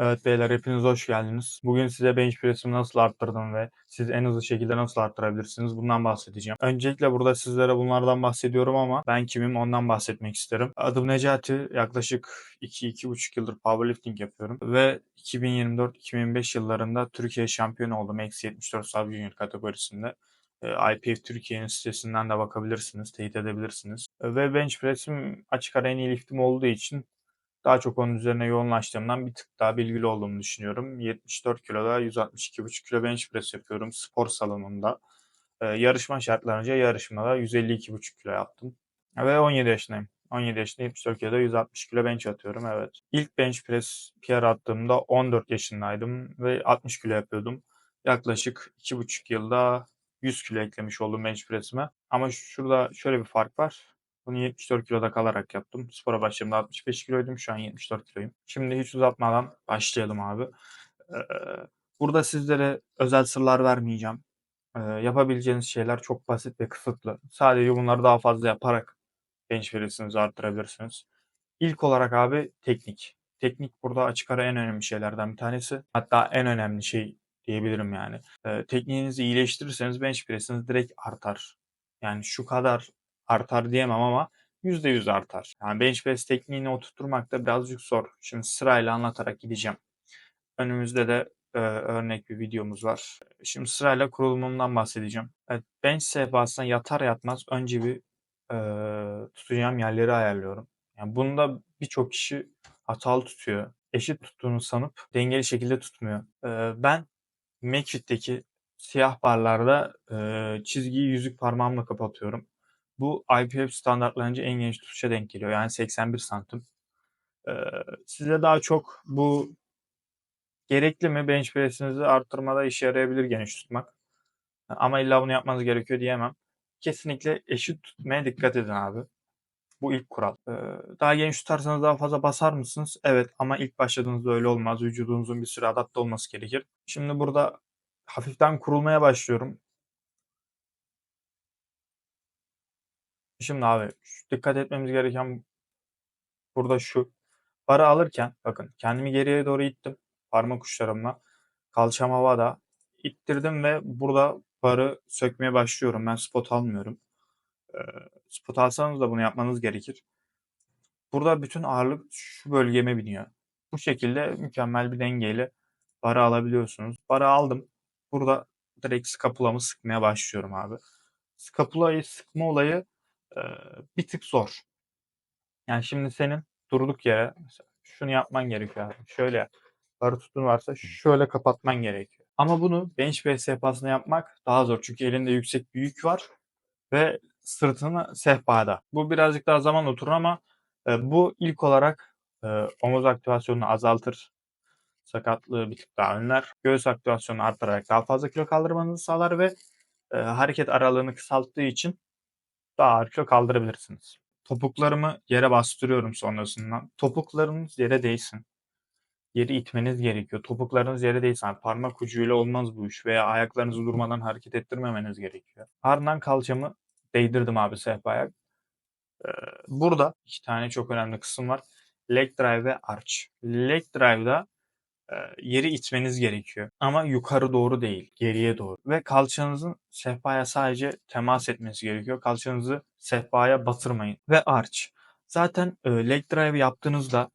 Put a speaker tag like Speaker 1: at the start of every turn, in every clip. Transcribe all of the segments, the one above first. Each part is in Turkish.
Speaker 1: Evet beyler hepiniz hoş geldiniz. Bugün size bench press'imi nasıl arttırdım ve siz en hızlı şekilde nasıl arttırabilirsiniz bundan bahsedeceğim. Öncelikle burada sizlere bunlardan bahsediyorum ama ben kimim ondan bahsetmek isterim. Adım Necati. Yaklaşık 2-2,5 yıldır powerlifting yapıyorum ve 2024-2025 yıllarında Türkiye şampiyonu oldum. Eksi 74 sub junior kategorisinde. E, IPF Türkiye'nin sitesinden de bakabilirsiniz, teyit edebilirsiniz. Ve bench press'im açık ara en iyi liftim olduğu için daha çok onun üzerine yoğunlaştığımdan bir tık daha bilgili olduğumu düşünüyorum. 74 kiloda 162,5 kilo bench press yapıyorum spor salonunda. Ee, yarışma şartlarınca yarışmada 152,5 kilo yaptım. Ve 17 yaşındayım. 17 yaşında 74 kiloda 160 kilo bench atıyorum evet. İlk bench press PR attığımda 14 yaşındaydım ve 60 kilo yapıyordum. Yaklaşık 2,5 yılda 100 kilo eklemiş oldum bench press'ime. Ama şurada şöyle bir fark var. Bunu 74 kiloda kalarak yaptım. Spora başladığımda 65 kiloydum. Şu an 74 kiloyum. Şimdi hiç uzatmadan başlayalım abi. Ee, burada sizlere özel sırlar vermeyeceğim. Ee, yapabileceğiniz şeyler çok basit ve kısıtlı. Sadece bunları daha fazla yaparak bench press'inizi arttırabilirsiniz. İlk olarak abi teknik. Teknik burada açık ara en önemli şeylerden bir tanesi. Hatta en önemli şey diyebilirim yani. Ee, tekniğinizi iyileştirirseniz bench press'iniz direkt artar. Yani şu kadar artar diyemem ama %100 artar. Yani bench press tekniğini oturtturmak da birazcık zor. Şimdi sırayla anlatarak gideceğim. Önümüzde de e, örnek bir videomuz var. Şimdi sırayla kurulumundan bahsedeceğim. Evet, bench sehpasına yatar yatmaz önce bir e, tutacağım yerleri ayarlıyorum. Yani bunda birçok kişi hatalı tutuyor. Eşit tuttuğunu sanıp dengeli şekilde tutmuyor. E, ben McFit'teki siyah barlarda e, çizgiyi yüzük parmağımla kapatıyorum. Bu IPF standartlarınca en geniş tutuşa denk geliyor. Yani 81 santim. Ee, size daha çok bu gerekli mi bench press'inizi arttırmada işe yarayabilir geniş tutmak. Ama illa bunu yapmanız gerekiyor diyemem. Kesinlikle eşit tutmaya dikkat edin abi. Bu ilk kural. Ee, daha geniş tutarsanız daha fazla basar mısınız? Evet ama ilk başladığınızda öyle olmaz. Vücudunuzun bir süre adapte olması gerekir. Şimdi burada hafiften kurulmaya başlıyorum. Şimdi abi dikkat etmemiz gereken burada şu. Barı alırken bakın kendimi geriye doğru ittim. Parmak uçlarımla. Kalçam havada. ittirdim ve burada barı sökmeye başlıyorum. Ben spot almıyorum. Spot alsanız da bunu yapmanız gerekir. Burada bütün ağırlık şu bölgeme biniyor. Bu şekilde mükemmel bir dengeyle barı alabiliyorsunuz. Barı aldım. Burada direkt skapulamı sıkmaya başlıyorum abi. Skapulayı sıkma olayı e, bir tık zor. Yani şimdi senin durduk yere şunu yapman gerekiyor abi. Şöyle barı tutun varsa şöyle kapatman gerekiyor. Ama bunu bench press sehpasında yapmak daha zor. Çünkü elinde yüksek bir yük var ve sırtını sehpada. Bu birazcık daha zaman oturur ama e, bu ilk olarak e, omuz aktivasyonunu azaltır. Sakatlığı bir tık daha önler. Göğüs aktivasyonunu arttırarak daha fazla kilo kaldırmanızı sağlar ve e, hareket aralığını kısalttığı için daha ağır kilo kaldırabilirsiniz. Topuklarımı yere bastırıyorum sonrasında. Topuklarınız yere değsin. Yeri itmeniz gerekiyor. Topuklarınız yere değsin. Parmak ucuyla olmaz bu iş veya ayaklarınızı durmadan hareket ettirmemeniz gerekiyor. Ardından kalçamı değdirdim abi sehpaya. Ee, burada iki tane çok önemli kısım var. Leg drive ve arch. Leg drive'da yeri itmeniz gerekiyor. Ama yukarı doğru değil, geriye doğru. Ve kalçanızın sehpaya sadece temas etmesi gerekiyor. Kalçanızı sehpaya batırmayın. Ve arch. Zaten e, leg drive yaptığınızda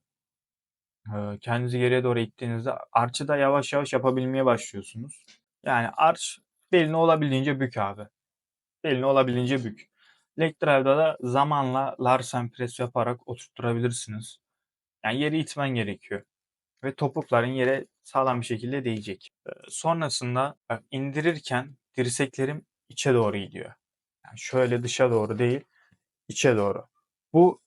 Speaker 1: e, kendinizi geriye doğru ittiğinizde arch'ı da yavaş yavaş yapabilmeye başlıyorsunuz. Yani arch belini olabildiğince bük abi. Belini olabildiğince bük. Leg drive'da da zamanla Larsen press yaparak oturtturabilirsiniz. Yani yeri itmen gerekiyor ve topukların yere sağlam bir şekilde değecek. Sonrasında bak indirirken dirseklerim içe doğru gidiyor. Yani şöyle dışa doğru değil, içe doğru. Bu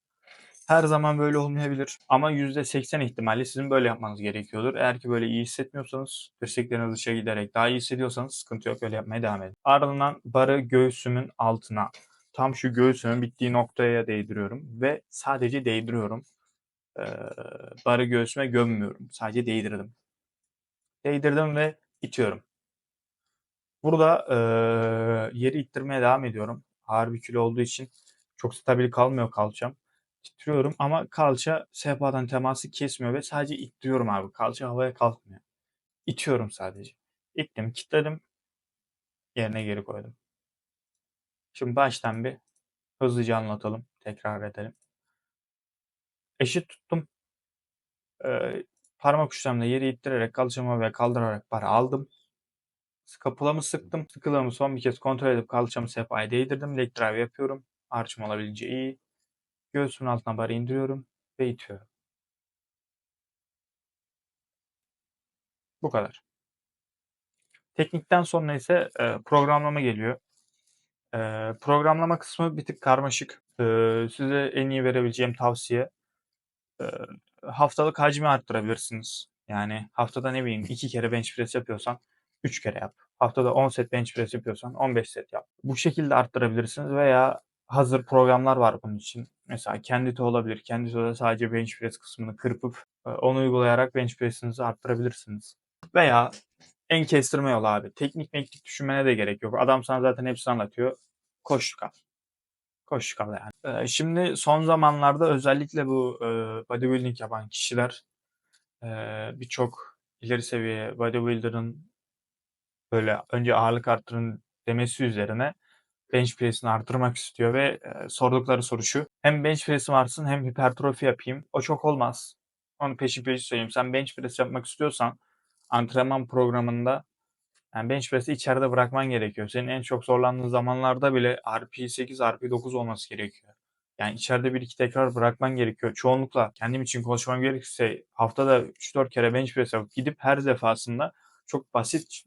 Speaker 1: her zaman böyle olmayabilir ama %80 ihtimalle sizin böyle yapmanız gerekiyordur. Eğer ki böyle iyi hissetmiyorsanız, dirsekleriniz dışa giderek daha iyi hissediyorsanız sıkıntı yok, öyle yapmaya devam edin. Ardından barı göğsümün altına, tam şu göğsümün bittiği noktaya değdiriyorum ve sadece değdiriyorum. Ee, barı göğsüme gömmüyorum. Sadece değdirdim. Değdirdim ve itiyorum. Burada eee, yeri ittirmeye devam ediyorum. Ağır bir kilo olduğu için çok stabil kalmıyor kalçam. titriyorum ama kalça sehpadan teması kesmiyor ve sadece ittiriyorum abi. Kalça havaya kalkmıyor. İtiyorum sadece. İttim, kilitledim. Yerine geri koydum. Şimdi baştan bir hızlıca anlatalım. Tekrar edelim. Eşit tuttum. Ee, parmak uçlarımla yeri ittirerek kalçamı ve kaldırarak para aldım. Kapılamı sıktım. Sıkılığımı son bir kez kontrol edip kalçamı sehpaya değdirdim. Leg drive yapıyorum. Arçım olabileceği iyi. Göğsümün altına barı indiriyorum ve itiyorum. Bu kadar. Teknikten sonra ise e, programlama geliyor. E, programlama kısmı bir tık karmaşık. E, size en iyi verebileceğim tavsiye haftalık hacmi arttırabilirsiniz. Yani haftada ne bileyim 2 kere bench press yapıyorsan 3 kere yap. Haftada 10 set bench press yapıyorsan 15 set yap. Bu şekilde arttırabilirsiniz veya hazır programlar var bunun için. Mesela Candito olabilir. Candito'da sadece bench press kısmını kırpıp onu uygulayarak bench press'inizi arttırabilirsiniz. Veya en kestirme yolu abi. Teknik meknik düşünmene de gerek yok. Adam sana zaten hepsini anlatıyor. Koştuk al. Koştuk al yani. Ee, şimdi son zamanlarda özellikle bu e, bodybuilding yapan kişiler e, birçok ileri seviye bodybuilder'ın böyle önce ağırlık arttırın demesi üzerine bench press'ini arttırmak istiyor ve e, sordukları soru şu. Hem bench press'im artsın hem hipertrofi yapayım. O çok olmaz. Onu peşin peşin söyleyeyim. Sen bench press yapmak istiyorsan antrenman programında yani bench press'i içeride bırakman gerekiyor. Senin en çok zorlandığın zamanlarda bile RP8, RP9 olması gerekiyor. Yani içeride bir iki tekrar bırakman gerekiyor. Çoğunlukla kendim için konuşmam gerekirse haftada 3-4 kere bench press yapıp gidip her defasında çok basit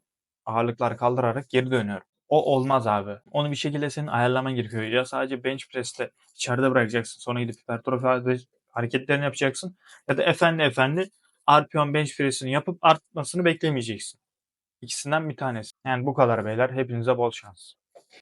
Speaker 1: ağırlıklar kaldırarak geri dönüyorum. O olmaz abi. Onu bir şekilde senin ayarlaman gerekiyor. Ya sadece bench press'te içeride bırakacaksın. Sonra gidip hipertrofi hareketlerini yapacaksın. Ya da efendi efendi RP10 bench press'ini yapıp artmasını beklemeyeceksin. İkisinden bir tanesi. Yani bu kadar beyler. Hepinize bol şans.